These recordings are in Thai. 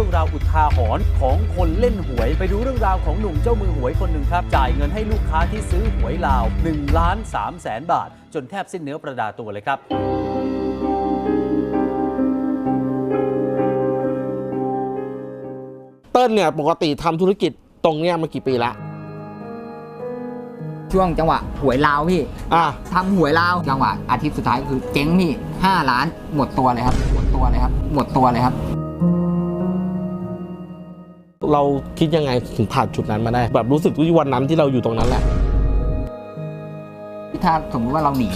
รื่องราวอุทาหรณ์ของคนเล่นหวย ไปดูเรื่องราวของหนุ่มเจ้ามือหวยคนหนึ่งครับ จ่ายเงินให้ลูกค้าที่ซื้อหวยลาว1ล้าน3แสนบาท จนแทบสิ้นเนื้อประดาตัวเลยครับเติ้ลเนี่ยปกติทำธุรกิจตรงเนี้ยมากี่ปีละช่วงจังหวะหวยลาวพี่อะทำหวยลาวจังหวะอาทิตย์สุดท้ายคือเจ๊งพี่ห้าล้านหมดตัวเลยครับหมดตัวเลยครับหมดตัวเลยครับ เราคิดยังไงถึงผ่านจุดนั้นมาได้ แบบรู้สึกว่าวันนั้นที่เราอยู่ตรงนั้นแหละ ถ้าสมมติว่าเราหนี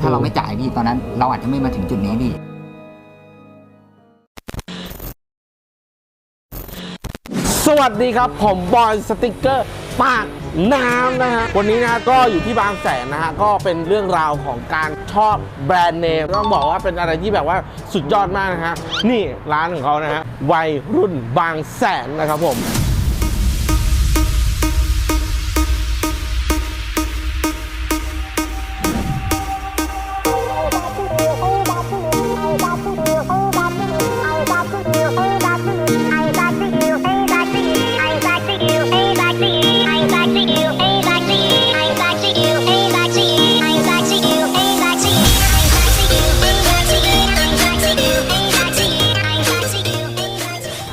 ถ้าเราไม่จ่ายพี่ตอนนั้น เราอาจจะไม่มาถึงจุดนี้พี่สวัสดีครับ ผมบอยสติกเกอร์ปาก น้ำนะฮะ วันนี้นะก็อยู่ที่บางแสนนะฮะ ก็เป็นเรื่องราวของการชอบแบรนด์เนมต้องบอกว่าเป็นอะไรที่แบบว่าสุดยอดมากนะฮะ นี่ร้านของเขานะฮะ วัยรุ่นบางแสนนะครับผม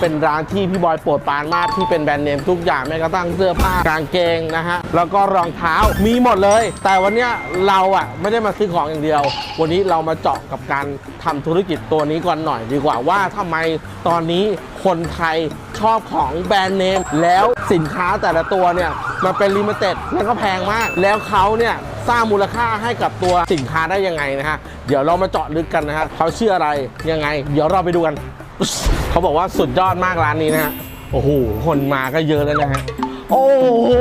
เป็นร้านที่พี่บอยโปรดปานมากที่เป็นแบรนด์เนมทุกอย่างแม้กระทั่งเสื้อผ้ากางเกงนะฮะแล้วก็รองเท้ามีหมดเลย แต่วันนี้เราอะไม่ได้มาซื้อของอย่างเดียว วันนี้เรามาเจาะกับการทำธุรกิจตัวนี้ก่อนหน่อยดีกว่าว่าทำไมตอนนี้คนไทยชอบของแบรนด์เนมแล้วสินค้าแต่ละตัวเนี่ยมันเป็นลิมิเต็ดแล้วก็แพงมาก แล้วเขาเนี่ยสร้างมูลค่าให้กับตัวสินค้าได้ยังไงนะฮะ เดี๋ยวเรามาเจาะลึกกันนะฮะเขาชื่ออะไรยังไง เดี๋ยวเราไปดูกัน เขาบอกว่าสุดยอดมากร้านนี้นะฮะ โอ้โห คนมาก็เยอะแล้วนะฮะ โอ้โห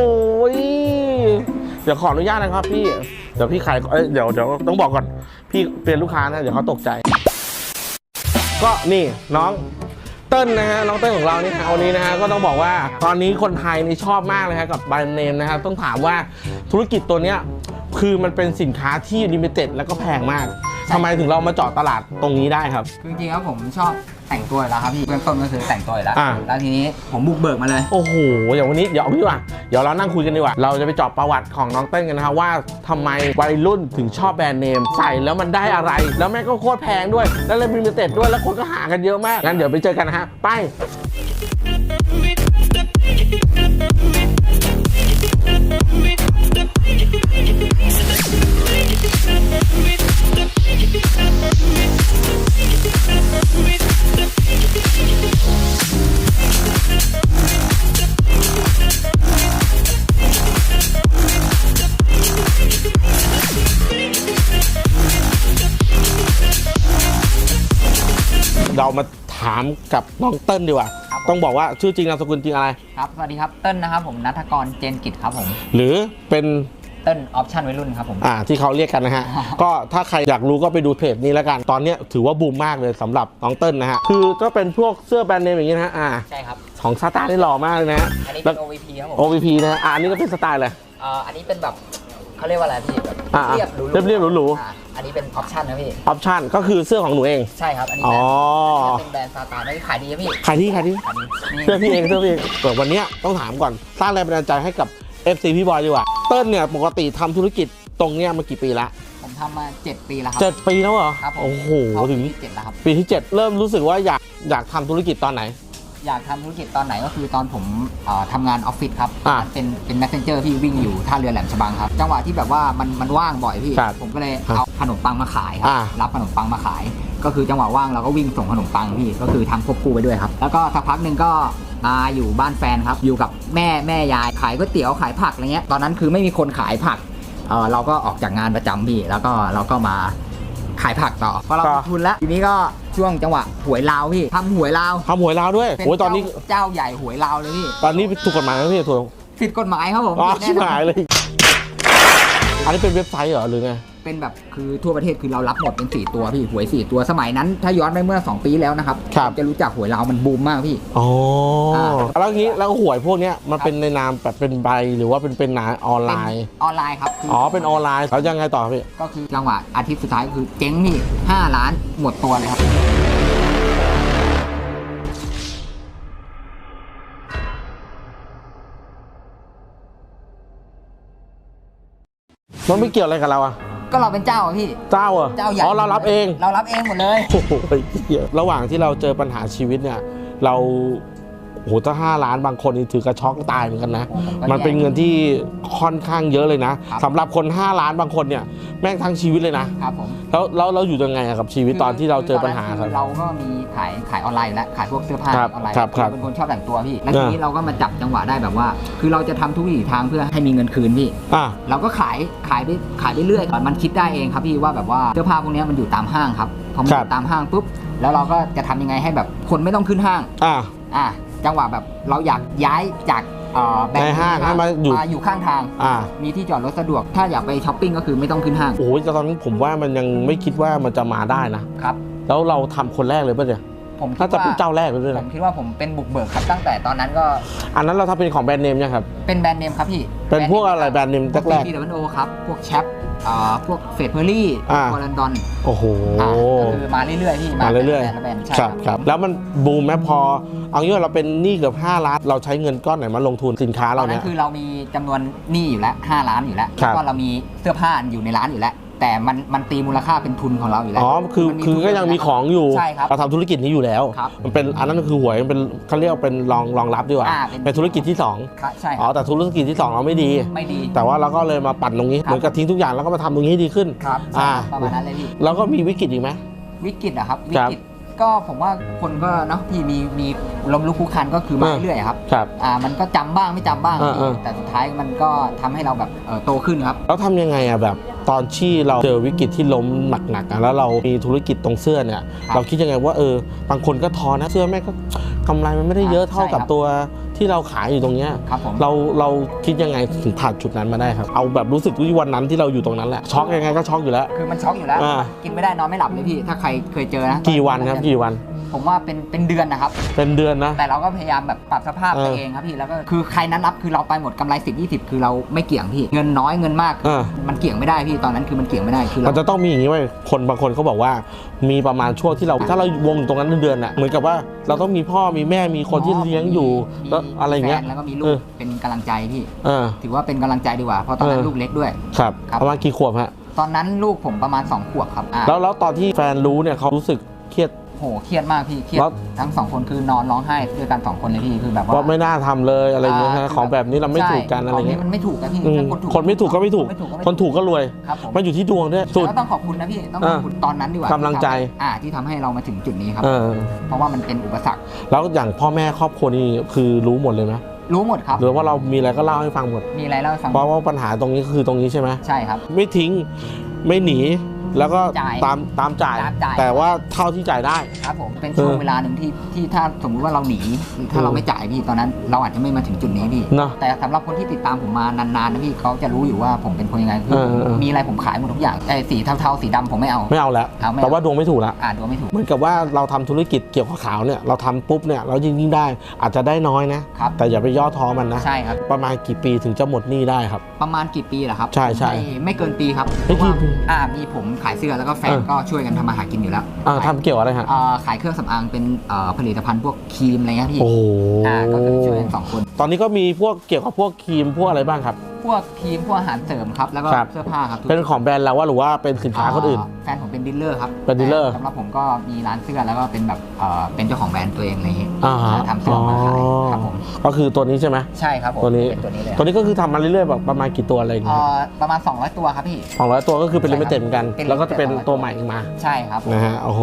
เดี๋ยวขออนุญาตนะครับพี่ เดี๋ยวพี่ขายเอ้ยเดี๋ยวเดี๋ยวต้องบอกก่อน พี่เป็นลูกค้านะ เดี๋ยวเขาตกใจ ก็นี่น้องเติ้ลนะฮะน้องเติ้ลของเรานี่ฮะวันนี้นะฮะก็ต้องบอกว่าตอนนี้คนไทยนี่ชอบมากเลยฮะกับแบรนด์เนมนะครับต้องถามว่าธุรกิจตัวเนี้ยคือมันเป็นสินค้าที่ลิมิเต็ดแล้วก็แพงมาก ทำไมถึงเรามาเจาะตลาดตรงนี้ได้ครับ คือจริงๆแล้วผมชอบแต่งตัวอยู่แล้วครับพี่เบื้องต้นก็คือแต่งตัวอยู่แล้ว อ่า แล้วทีนี้ผมบุกเบิกมาเลย โอ้โหอย่างวันนี้เดี๋ยวเอาพี่ว่าเดี๋ยวเรานั่งคุยกันดีกว่า เราจะไปเจอบประวัติของน้องเต้นกันนะครับว่าทำไมวัยรุ่นถึงชอบแบรนด์เนม ใส่แล้วมันได้อะไร แล้วแม่งก็โคตรแพงด้วย แล้วเลยมีมิเต็ดด้วยแล้วคนก็หากันเยอะมากงั้นเดี๋ยวไปเจอกันนะฮะไปามกับน้องเติ้ลดีกว่า ครับผม ต้องบอกว่าชื่อจริงนามสกุลจริงอะไร ครับ สวัสดีครับ เติ้ลนะครับผมนัทกรเจนกิจครับผม หรือเป็นเติ้ลออปชั่นวัยรุ่นครับผม อ่าที่เขาเรียกกันนะฮะ ก็ถ้าใครอยากรู้ก็ไปดูเพจนี้แล้วกัน ตอนเนี้ยถือว่าบูมมากเลยสำหรับน้องเติ้ลนะฮะ คือก็เป็นพวกเสื้อแบรนด์เนมอย่างนี้นะฮะอ่าใช่ครับ ของซาตาได้หล่อมากเลยนะฮะอันนี้แล้เป็วน OVP ครับผม OVP นะฮะอ่าอันนี้ก็เป็นสไตล์เลย เอ่ออันนี้เป็นแบบ เขาเรียกว่าอะไรพี่แบบอ่าเรียบหรูเรียบๆหรูๆ อ่าอันนี้เป็นออปชั่นนะพี่ ออปชั่นก็คือเสื้อของหนูเอง ใช่ครับ อันนี้อ๋อ แบรนด์อันนี้เป็นแบรนด์ซาตานนี่ขายดีนะพี่ใครที่ใครที่อันนี้นี่เสื้อพี่เองเสื้อพี่เองแต่วันเนี้ยต้องถามก่อนสร้างแรงบันดาลใจให้กับ FC พี่บอยดีกว่า เติ้ลเนี่ยปกติทำธุรกิจตรงเนี้ยมากี่ปีละผมทำมา 7 ปีแล้วครัเจ็ดปีแล้วเหรอครับผม โอ้โหเข้าถึงปีที่เจ็ดแล้วครับ ปีที่ 7 เริ่มรู้สึกว่าอยากอยากทำธุรกิจตอนไหน อยากทำธุรกิจตอนไหนก็คือตอนผมเอ่อทำงานออฟฟิศครับ อ่าเป็นเป็น messenger ที่วิ่งอยู่ท่าเรือแหลมฉบังครับ จังหวะที่แบบว่ามันมันว่างบ่อยพี่ ครับผมก็เลยครับเอาขนมปังมาขายครัอ่า รับขนมปังมาขาย ก็คือจังหวะว่างเราก็วิ่งส่งขนมปังพี่ ก็คือทำควบคู่ไปด้วยครับ แล้วก็สักพักหนึ่งก็มาอยู่บ้านแฟนครับ อยู่กับแม่แม่ยาย ขายก๋วยเตี๋ยวขายผักอะไรเงี้ย ตอนนั้นคือไม่มีคนขายผัก เออเราก็ออกจากงานประจำพี่ แล้วก็เราก็มา ขายผักต่อพอเราต่อมีทุนแล้วทีนี้ก็ช่วงจังหวะหวยลาวพี่ทำหวยลาวทำหวยลาวด้วยเป็นโอ้ยตอนนี้ เจ้าเจ้าใหญ่หวยลาวเลยพี่ตอนนี้ถูกกฎหมายไหมพี่ถูกผิดกฎหมายครับผมอ๋อผิชิดบแน่นอน หายเลย อันนี้เป็นเว็บไซต์เหรอหรือไง เป็นแบบคือทั่วประเทศคือเรารับหมดเป็นสี่ตัวพี่หวยสี่ตัวสมัยนั้น ถ้าย้อนไปเมื่อ 2 ปีแล้วนะครับรบจะรู้จักหวยเรามันบูมมากพี่โอ้แล้วอย่างนี้แล้วหวยพวกนี้มันเป็นในนามแบบเป็นใบหรือว่าเป็นเป็นหนาออนไลน์ ออนไลน์ครับอ๋อเป็นออนไลน์แล้วยังไงต่อพี่ ก็คือจังหวะอาทิตย์สุดท้ายคือเจ๊งนี่ห้าล้านหมดตัวเลยครับ มันไม่เกี่ยวอะไรกับเราอะ ก็เราเป็นเจ้าอะพี่ เจ้าเหรอเจ้าใหญ่อ๋อเรารับเองเรารับเองหมดเลย โอ้โหเหี้ยระหว่างที่เราเจอปัญหาชีวิตเนี่ย เรา โอ้โหถ้าห้าล้านบางคนนี่ถือกระช็อกตายเหมือนกันนะโอ้โหก็มันเป็นแย่เงินที่ค่อนข้างเยอะเลยนะครับสำหรับคน 5 ล้านบางคนเนี่ยแม่งทั้งชีวิตเลยนะครับผมแล้วเราเราอยู่ยังไงอะกับชีวิตตอนที่เราเจอปัญหาครับ เราก็มีขายขายออนไลน์อยู่แล้วขายพวกเสื้อผ้าครับออนไลน์ครับครับเป็นคนชอบแต่งตัวพี่ แล้วอ่าทีนี้เราก็มาจับจังหวะได้แบบว่า คือเราจะทำทุกวิถีทางเพื่อให้มีเงินคืนพี่อะเราก็ขายขายไปขายไปเรื่อยมันคิดได้เองครับพี่ว่าแบบว่าเสื้อผ้าพวกเนี้ยมันอยู่ตามห้างครับพอมันอยู่ตามห้างปุ๊บแล้วเราก็จะทำยังไงให้แบบคนไม่ต้องขึ้นห้างอะอะ จังหวะแบบเราอยากย้ายจากเอ่อแบรนด์ในห้างให้มาอยู่มาอยู่ข้างทางอะมีที่จอดรถสะดวก ถ้าอยากไปช้อปปิ้งก็คือไม่ต้องขึ้นห้าง โอ้ยแต่ตอนนั้นผมว่ามันยังไม่คิดว่ามันจะมาได้นะครับ แล้วเราทำคนแรกเลยป่ะเนี่ยผมคิน่าดจะว่าเป็นเจ้าแรกเลยด้วยผนะมคิดว่าผมเป็นบุกเบิกครับตั้งแต่ตอนนั้นก็ อันนั้นเราทำเป็นของแบรนด์เนมยังครับ เป็นแบรนด์เนมครับพี่ เป็นพวกอะไรแบรนด์เนมแรกพีดับเบิลโอครับ พวกแชป อ่าพวกเฟดเพอร์รี่อ่าคอรันดอนๆโอ้โห อ่าก็คือมาเรื่อยๆพี่มาเรื่อยแบรนด์ๆใช่ครับครับ แล้วมันบูมไหมพอ เอางี้ว่าเราเป็นหนี้เกือบ5ล้าน เราใช้เงินก้อนไหนมาลงทุนสินค้าตอเรานนั้เนี่ยนคือเรามีจำนวนหนี้อยู่แล้ว5ล้านอยู่แล้วครัแล้วบก็เรามีเสื้อผ้าอยู่ในร้านอยู่แล้ว แต่มันมันตีมูลค่าเป็นทุนของเราอยู่แล้วอ๋อคือมันมีคือทุนก็ยังมีของอยู่ใช่ครับ เราทำธุรกิจนี้อยู่แล้ว ครับมันเป็นอันนั้นคือหวยมันเป็นเขาเรียกว่าเป็นรองรองรับดีกว่าอ่าเป็น เป็นธุรกิจที่สองครับใช่คอ๋อรับแต่ธุรกิจที่สองเราไม่ดี ไม่ดี แต่ว่าเราก็เลยมาปั่นตรงนี้ครับ เหมือนกับทิ้งทุกอย่างแล้วก็มาทำตรงนี้ให้ดีขึ้น ครับใช่อ่า ครับประมาณนั้นเลยพี่ แล้วก็มีวิกฤตอีกไหม วิกฤตอะครับวิครับกฤตก็ผมว่าคนก็เนาะที่มีมีลมลุกคลุกคลันก็คือมาอ่า เรื่อยๆครับครับ อ่ามันก็จำบ้างไม่จำบ้างอ่าพี่อ่า แต่สุดท้ายมันก็ทำให้เราแบบเอ่อโตขึ้นครับ แล้วทำยังไงอะแบบ ตอนที่เราเจอวิกฤตที่ล้มหนักๆอะแล้วเรามีธุรกิจตรงเสื้อเนี่ยครับเราคิดยังไงว่าเออบางคนก็ท้อนะเสื้อแม่งก็กำไรมันไม่ได้เยอะเท่ากับใช่ครับตัวที่เราขายอยู่ตรงเนี้ยครับผมเราเราคิดยังไงถึงผ่านจุดนั้นมาได้ครับ เอาแบบรู้สึกที่วันนั้นที่เราอยู่ตรงนั้นแหละช็อกยังไงก็ช็อกอยู่แล้ว คือมันช็อกอยู่แล้วอ่ากินไม่ได้นอนไม่หลับเลยพี่ถ้าใครเคยเจอนะกี่วันครับกี่วัน ผมว่าเป็นเป็นเดือนนะครับ เป็นเดือนนะ แต่เราก็พยายามแบบปรับสภาพเออตัวเองครับพี่แล้วก็คือใครนั้นรับคือเราไปหมดกำไร10 20คือเราไม่เกี่ยงพี่เงินน้อยเงินมากอ่ามันเกี่ยงไม่ได้พี่ตอนนั้นคือมันเกี่ยงไม่ได้คือมัเรานจะต้องมีอย่างนี้ไว้ยคนบางคนเขาบอกว่า มีประมาณช่วงที่เราถ้าเราวงอยู่ตรงนั้นเดือนๆน่ะเหมือนกับว่าเราต้องมีพ่อมีแม่มีคนที่เลี้ยงอยู่มีแล้วอะไรเงี้ย แฟนแล้วก็มีลูเอกอ เป็นกำลังใจพี่ เออ ถือว่าเป็นกำลังใจดีกว่าเพราะตอนนั้นเออ ลูกเล็กด้วย ครับครับ ประมาณกี่ขวบฮะตอนนั้นลูกผมประมาณ2ขวบครับอ่า แล้วแล้วตอนที่แฟนรู้เนี่ยเขารู้สึกเครียดโหเครียดมากพี่เครียดแล้วทั้งสองคนคือนอนร้องไห้ด้วยกันสองคนเลยพี่คือแบบว่าว่าไม่น่าทำเลยอะไรเงี้ยอ่านะของแบบนี้เราไม่ใช่ถูกกันอะไรขงเงี้นี้ยมันไม่ถูกอะพี่อืมถ้าคนไม่ถูกก็ไม่ถูกไม่ถูกก็ไม่คนถูกก็รวย ครับผม มันอยู่ที่ดวงด้วยสุดแล้วก็ต้องขอบคุณนะพี่ต้องขอบคุณตอนนั้นดีกว่ากำลังใจที่ทำให้อ่าที่ทำให้เรามาถึงจุดนี้ครับ เออเพราะว่ามันเป็นอุปสรรคแล้วอย่างพ่อแม่ครอบครัวนี่คือรู้หมดเลยไหมรู้หมดครับ หรือว่าเรามีอะไรก็เล่าให้ฟังหมดมีอะไรเล่าให้ฟังเพราะว่าปัญหาตรงนี้คือตรงนี้ใช่ไหมใช่ครับ ไม่ทิ้งไม่หนี แล้วก็จ่ายตามตามจ่าย ตามจ่าย แต่ว่าเท่าที่จ่ายได้ ครับผมเป็นช่วงเออเวลาหนึ่งที่ที่ถ้าสมมุติว่าเราหนีถ้าเออเราไม่จ่ายพี่ตอนนั้น เราอาจจะไม่มาถึงจุดนี้พี่เนอะแต่สำหรับคนที่ติดตามผมมานานๆนะพี่เขาจะรู้อยู่ว่าผมเป็นคนยังไงคือเออเออเออ มีอะไรผมขายหมดทุกอย่างไอ้สีเทาๆสีดำผมไม่เอา ไม่เอาแล้วเอาไม่เอา แต่ว่าดวงไม่ถูกแล้วอ่านดูไม่ถูกเหมือนกับว่าเราทำธุรกิจเกี่ยวกับขาวเนี่ยเราทำปุ๊บเนี่ยเรายิ่งยิ่งได้อาจจะได้น้อยนะ ครับแต่อย่าไปย่อท้อมันนะ ใช่ครับ ประมาณกี่ปีถึงจะหมดหนี้ได้ครับ ประมาณกี่ปีเหรอครับใช่ใช่ไม่ไม่เกินปีครับไม่กี่ปีอ่ามีผมขายเสื้อแล้วก็แฟนเออก็ช่วยกันทำมาหากินอยู่แล้วอ่าทำเกี่ยวอะไรฮะอ่าขายเครื่องสำอางเป็นเอ่อผลิตภัณฑ์พวกครีมอะไรเงี้ยพี่โอ้โหอ่าก็คือช่วยกันสองคน ตอนนี้ก็มีพวกเกี่ยวกับพวกครีมพวกอะไรบ้างครับ พวกครีมพวกอาหารเสริมครับ แล้วก็ครับ เสื้อผ้าครับทุกเป็นของแบรนด์เราว่าหรือว่าเป็นสินค้าคนอื่น แฟนผมเป็นดีลเลอร์ครับเป็นดีลเลอร์สำหรับผมก็มีร้านเสื้อแล้วก็เป็นแบบเอ่อเป็นเจ้าของแบรนด์ตัวเองอะไรอย่างงี้อ่าฮะทำเสื้อมาขายครับผมก็คือตัวนี้ใช่ไหม ใช่ครับผมตัวนี้ เป็นตัวนี้เลยตัวนี้ก็คือทำมาเรื่อยๆแบบประมาณกี่ตัวอะไรอย่างเอ่เงี้ยอประมาณ 200 ตัวครับพี่ สองร้อยตัวก็คือเป็นลิมิเต็ดเหมือนกัน เป็นแล้วก็จะเป็น limited ตัวใหม่มา ใช่ครับผม นะฮะ โอ้โห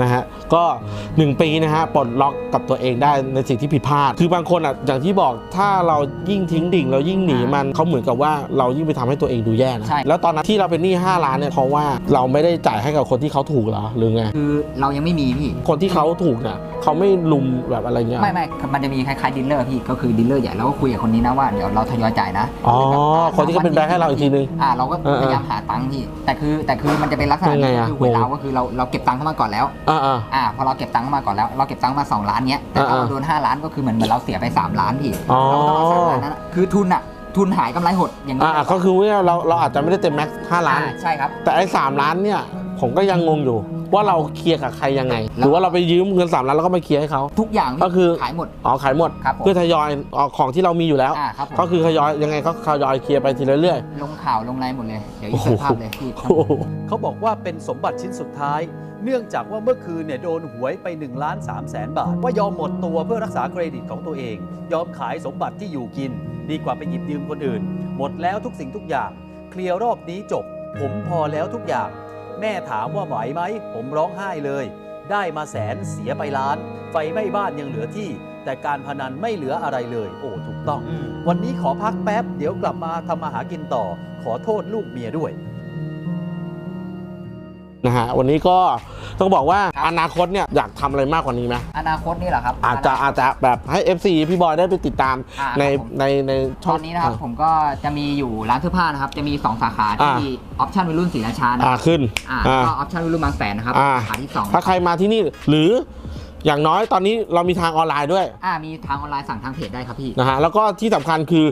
นะฮะ ก็ 1 ปีนะฮะ ปลดล็อกกับตัวเองได้ในสิ่งที่ผิดพลาด คือบางคนอะ อย่างที่บอก ถ้าเรายิ่งทิ้งดิ่ง เรายิ่งหนีมัน เขาเหมือนกับว่าเรายิ่งไปทำให้ตัวเองดูแย่นะใช่ แล้วตอนนั้นที่เราเป็นหนี้5ล้านเนี่ยเพราะว่าเราไม่ได้จ่ายให้กับคนที่เขาถูกเหรอหรือไงคือเรายังไม่มีพี่คนที่เขาถูกเนี่ยเขาไม่ลุมแบบอะไรเงี้ยไม่ไม่มันจะมีคล้ายๆดีลเลอร์พี่ก็คือดีลเลอร์ใหญ่เราก็คุยกับคนนี้นะว่าเดี๋ยวเราทยอยจ่ายนะอ๋อแบบอ่าคนที่เขาเป็นแบงค์ให้เราอีกทีนึงอ่าเราก็เออเออพยายามหาตังค์พี่แต่คือแต่คือมันจะเป็นลักษณะยังไงนี้อะคือเวลางงก็คือเราเราเก็บตังค์เข้ามาก่อนแล้วอ่าอ่าอ่าพอเราเก็บตังค์เข้ามาก่อนแล้วเราเก็บตังค์มา2ล้านเนี้ยแต่ถ้าอ่าเราโดน5ล้านก็คือเหมือนเหมือนเราเสียไป 3 ล้านพี่อ๋อเราก็ต้องเอาสามล้านนั้นอะคือทุนอะ ทุนหายกำไรหดอย่างนี้อ่าก็คือว่าเราเราอาจจะไม่ได้เต็มแม็กซ์ห้าล้าน อ่ใช่ครับ แต่ไอ้สามล้านเนี่ยพผมก็ยังงงอยู่ ว่าเราเคลียร์กับใครยังไง หรือว่าเราไปยืมเงิน3ล้านแล้วก็มาเคลียร์ให้เขา ทุกอย่างพี่ก็คือ ขายหมด อ๋อขายหมด ครับผมเพื่อทยอยเอาของที่เรามีอยู่แล้ว อ่าครับผม ก็คือทยอยยังไงก็ทยอยเคลียร์ไปทีละเรื่อยลงข่าวลงไลน์หมดเลย เดี๋ยวอีกโอ้โหสักภาพเลยพี่โอ้โหเขาบอกว่าเป็นสมบัติชิ้นสุดท้าย เนื่องจากว่าเมื่อคืนเนี่ยโดนหวยไป1ล้าน3แสนบาท ว่ายอมหมดตัวเพื่อรักษาเครดิตของตัวเอง ยอมขายสมบัติที่อยู่กิน ดีกว่าไปหยิบยืมคนอื่น หมดแล้วทุกสิ่งทุกอย่าง เคลียร์รอบนี้จบ ผมพอแล้วทุกอย่าง แม่ถามว่าไหวไหม ผมร้องไห้เลย ได้มาแสนเสียไปล้าน ไฟไหม้บ้านยังเหลือที่ แต่การพนันไม่เหลืออะไรเลย โอ้ถูกต้อง วันนี้ขอพักแป๊บ เดี๋ยวกลับมาทำมาหากินต่อ ขอโทษลูกเมียด้วย นะฮะวันนี้ก็ต้องบอกว่าอนาคตเนี่ยอยากทำอะไรมากกว่านี้ไหมอนาคตนี่แหละครับอาจจะอาจจะแบบให้ FC พี่บอยได้ไปติดตามอ่าในครับผม ในในช่ตองอนนี้นะครับผมก็จะมีอยู่ร้านเสื้อผ้านะครับ จะมี 2 สาขาอ่าที่ออปชั่นวัยรุ่นศรีราชานะอ่าขึ้นอ่าอ่า ก็ออปชั่นวัยรุ่นบางแสนนะครับอ่า สาขาที่2ถ้าใครมาที่นี่หรือ อย่างน้อยตอนนี้เรามีทางออนไลน์ด้วยอ่ามีทางออนไลน์สั่งทางเพจได้ครับพี่ นะฮะแล้วก็ที่สำคัญคือ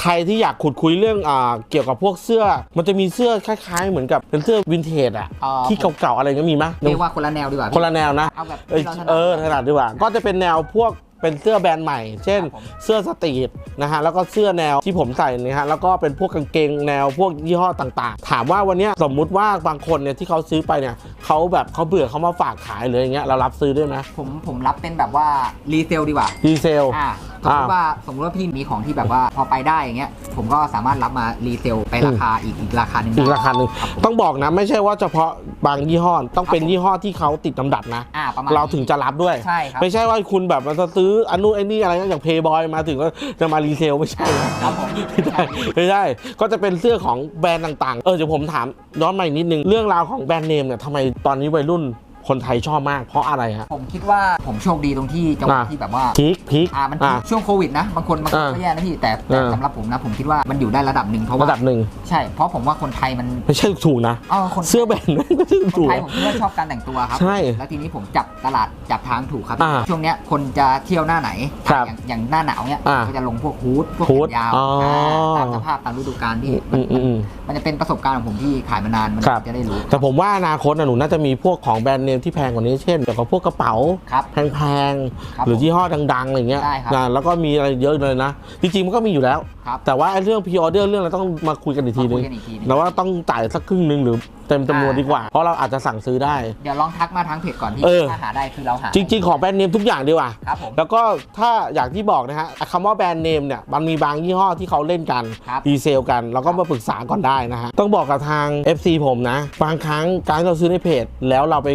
ใครที่อยากขุดคุยเรื่องอ่าเกี่ยวกับพวกเสื้อ มันจะมีเสื้อคล้าย ๆ เหมือนกับเป็นเสื้อวินเทจอะอ๋อ ที่เก่าๆอะไรเงี้ยมีไหมเรียกว่าคนละแนวดีกว่าคนละแนวนะ เอาแบบเอยที่ราถนัด เออถนัดดีกว่า ก็จะเป็นแนวพวก เป็นเสื้อแบรนด์ใหม่ เช่นครับผมเสื้อสตรีทนะฮะแล้วก็เสื้อแนวที่ผมใส่นะฮะแล้วก็เป็นพวกกางเกงแนวพวกยี่ห้อต่างๆ ถามว่าวันเนี้ยสมมุติว่าบางคนเนี่ยที่เขาซื้อไปเนี่ยเขาแบบเขาเบื่อเขามาฝากขายเลยอย่างเงี้ยเรารับซื้อด้วยไหมผมผมรับเป็นแบบว่ารีเซลดีกว่าดีเซลอ่า สมมติว่าสมมติว่าพี่มีของที่แบบว่าพอไปได้อย่างเงี้ยผมก็สามารถรับมารีเซลไปราคาอีกอีกราคาหนึ่งอีกได้ราคาหนึ่งต้องบอกนะไม่ใช่ว่าเฉพาะบางยี่ห้อต้องเป็นครับผมยี่ห้อที่เขาติดลำดับนะ อ่าประมาณเราถึงจะรับด้วยใช่ครับไม่ใช่ว่าคุณแบบมาซื้ออันนู้นไอ้นี่อะไรอย่างเพย์บอยมาถึงก็จะมารีเซลไม่ใช่นะครับผมไม่ได้ไม่ได้ก็จะเป็นเสื้อของแบรนด์ต่างๆ เออเดี๋ยวผมถามย้อนมาอีกนิดนึงเรื่องราวของแบรนด์เนมเนี่ยทำไมตอนนี้วัยรุ่น คนไทยชอบมากเพราะอะไรฮะ ผมคิดว่าผมโชคดีตรงที่จังหวะอ่า ที่แบบว่าพีคพีค อ่ามันอ่าช่วงโควิดนะบางคนบางคนอ่าก็แย่นะพี่แต่แต่อ่า สำหรับผมนะผมคิดว่ามันอยู่ได้ระดับหนึ่งเพราะว่าระดับหนึ่งใช่เพราะผมว่าคนไทยมันไม่ใช่ถูกนะ เออคน เสื้อแบรนด์นั้นก็ชื่อคนถูก ไทยผมคิดว่าชอบการแต่งตัวครับ ใช่แล้วทีนี้ผมจับตลาดจับทางถูกครับ อ่าช่วงเนี้ยคนจะเที่ยวหน้าไหน ครับอย่างอย่างหน้าหนาวเนี้ยอ่าก็จะลงพวกฮูดพวกฮู้ดแขนยาวอ๋ออ่าตามสภาพตามฤดูกาลที่อืมอืมอืม มันจะเป็นประสบการณ์ของผมที่ขายมานานมันครับ จะได้รู้ แต่ผมว่าอนาคตนะหนูน่าจะมีพวกของแบรนด์เนมที่แพงกว่านี้เช่นเกี่ยวกับพวกกระเป๋าครับแพงครับๆหรือยี่ห้อดังๆอะไรเงี้ยได้ครับนะแล้วก็มีอะไรเยอะเลยนะ จริงๆมันก็มีอยู่แล้ว ครับแต่ว่าไอ้เรื่องพ r ออเดอร์เรื่องอะไรต้องมาคุยกันอีกทีมานึคุงยกันอีกทีหนึง แล้วว่าต้องจ่ายสักครึ่งหนึ่งหรือ เต็มจำนวนอ่าดีกว่า เพราะเราอาจจะสั่งซื้อได้ เดี๋ยวลองทักมาทางเพจก่อนที่เออ ถ้าหาได้คือเราหาจริง ๆ ของแบรนด์เนมทุกอย่างดีกว่า ครับผม แล้วก็ถ้าอย่างที่บอกนะฮะคำว่าแบรนด์เนมเนี่ยมันมีบางยี่ห้อที่เขาเล่นกันครับดีเซลกันเราก็มาปรึกษาก่อนได้นะฮะ ต้องบอกกับทาง FC ผมนะ บางครั้งการที่เราซื้อในเพจ แล้วเราไป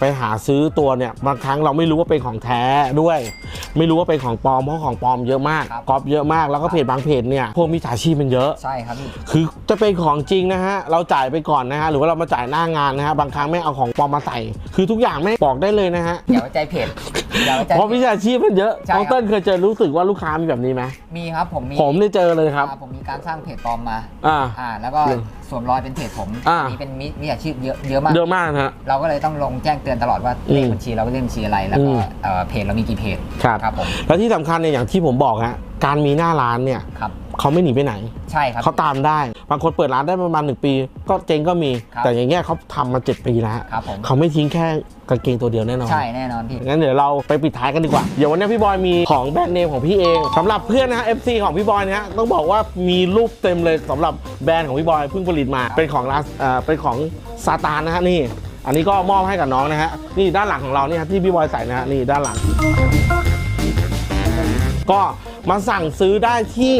ไปหาซื้อตัวเนี่ยบางครั้งเราไม่รู้ว่าเป็นของแท้ด้วย ไม่รู้ว่าเป็นของปลอมเพราะของปลอมเยอะมากครับก๊อปเยอะมากแล้วก็เพจบางเพจเนี่ยพวกมิจฉาชีพมันเยอะ ใช่ครับพี่ คือจะเป็นของจริงนะฮะเราจ่ายไปก่อนนะฮะหรือว่าเรามาจ่ายหน้างานนะฮะบางครั้งไม่เอาของปลอมมาใส่ คือทุกอย่างไม่บอกได้เลยนะฮะอย่าไว้ใจเพจอย่าไว้ใจเพราะมิจฉาชีพมันเยอะใช่ครับน้องเติ้ลเคยเจอรู้สึกว่าลูกค้ามีแบบนี้ไหมมีครับผมมีผมได้เจอเลยครับอ่าผมมีการสร้างเพจปลอมมาอ่าอ่า แล้วก็เลยสวมรอยเป็นเพจผมอ่านี่เป็นมิมิจฉาชีพเยอะเยอะมากเยอะมากนะฮะเราก็เลยต้องลงแจ้งเตือนตลอดว่าอืมเลขบัญชีเราเป็นเลขบัญชีอะไรแล้วก็อืมเอ่อเพจเรามีกี่เพจครับครับผมแล้วที่สำคัญเนี่ยอย่างที่ผมบอกฮะการมีหน้าร้านเนี่ยครับ เขาไม่หนีไปไหน ใช่ครับเขาตามได้ บางคนเปิดร้านได้ประมาณ 1 ปี ก็เจ๊งก็มีครับแต่อย่างเงี้ยเขาทำมา 7 ปีแล้วฮะครับผมเขาไม่ทิ้งแค่กางเกงตัวเดียวแน่นอน ใช่แน่นอนพี่ งั้นเดี๋ยวเราไปปิดท้ายกันดีกว่า เดี๋ยววันนี้พี่บอยมีของแบรนด์เนมของพี่เองสำหรับเพื่อนนะฮะ FC ของพี่บอยนะฮะต้องบอกว่ามีรูปเต็มเลยสำหรับแบรนด์ของพี่บอยเพิ่งผลิตมา เป็นของร้านเอ่อเป็นของซาตานนะฮะนี่ อันนี้ก็มอบให้กับน้องนะฮะนี่ด้านหลังของเรานี่ฮะที่พี่บอยใส่นะฮะนี่ด้านหลัง ก็มาสั่งซื้อได้ที่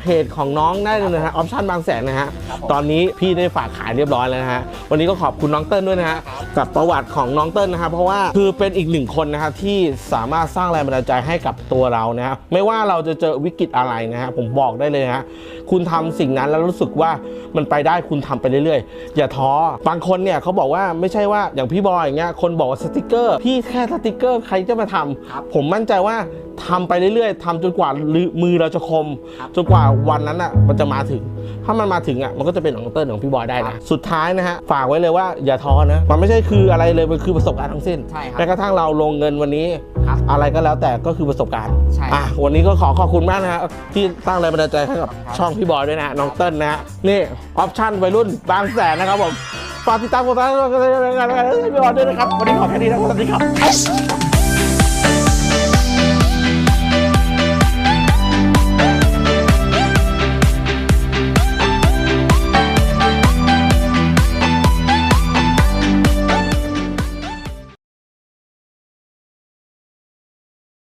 เพจของน้องได้เลยนะฮะออปชั่นบางแสนนะฮะตอนนี้พี่ได้ฝากขายเรียบร้อยแล้วนะฮะวันนี้ก็ขอบคุณน้องเติ้ลด้วยนะฮะกับประวัติของน้องเติ้ลนะฮะเพราะว่าคือเป็นอีกหนึ่งคนนะฮะที่สามารถสร้างแรงบันดาลใจให้กับตัวเรานะฮะไม่ว่าเราจะเจอวิกฤตอะไรนะฮะผมบอกได้เลยฮะคุณทำสิ่งนั้นแล้วรู้สึกว่ามันไปได้คุณทำไปเรื่อยๆ อย่าท้อบางคนเนี่ยเขาบอกว่าไม่ใช่ว่าอย่างพี่บอยอย่างเงี้ยคนบอกว่าสติกเกอร์พี่แค่สติกเกอร์ใครจะมาทำครับผมมั่นใจว่าทำไปเรื่อยๆทำจนกว่ามือเราจะคมคจนกว่าวันนั้นอะมันจะมาถึง ถ้ามันมาถึงอะมันก็จะเป็นของเติ้ลของพี่บอยได้นะสุดท้ายนะฮะฝากไว้เลยว่าอย่าท้อนะมันไม่ใช่คืออะไรเลยมันคือประสบการณ์ทั้งสิ้นใช่ครับแม้กระทั่งเราลงเงินวันนี้ ครับ อะไรก็แล้วแต่ก็คือประสบการณ์ใช่อะวันนี้ก็ขอขอบคุณมากนะฮะที่สร้างแรงบันดาลใจให้กับครับช่องพี่บอยด้วยนะฮะน้องเติ้ลนะฮะนี่ออปชั่นวัยรุ่นบางแสนนะครับผมฝฝากติดตามผมด้วยนะครับวันนี้ขอแค่นี้นะสวัสดีครับ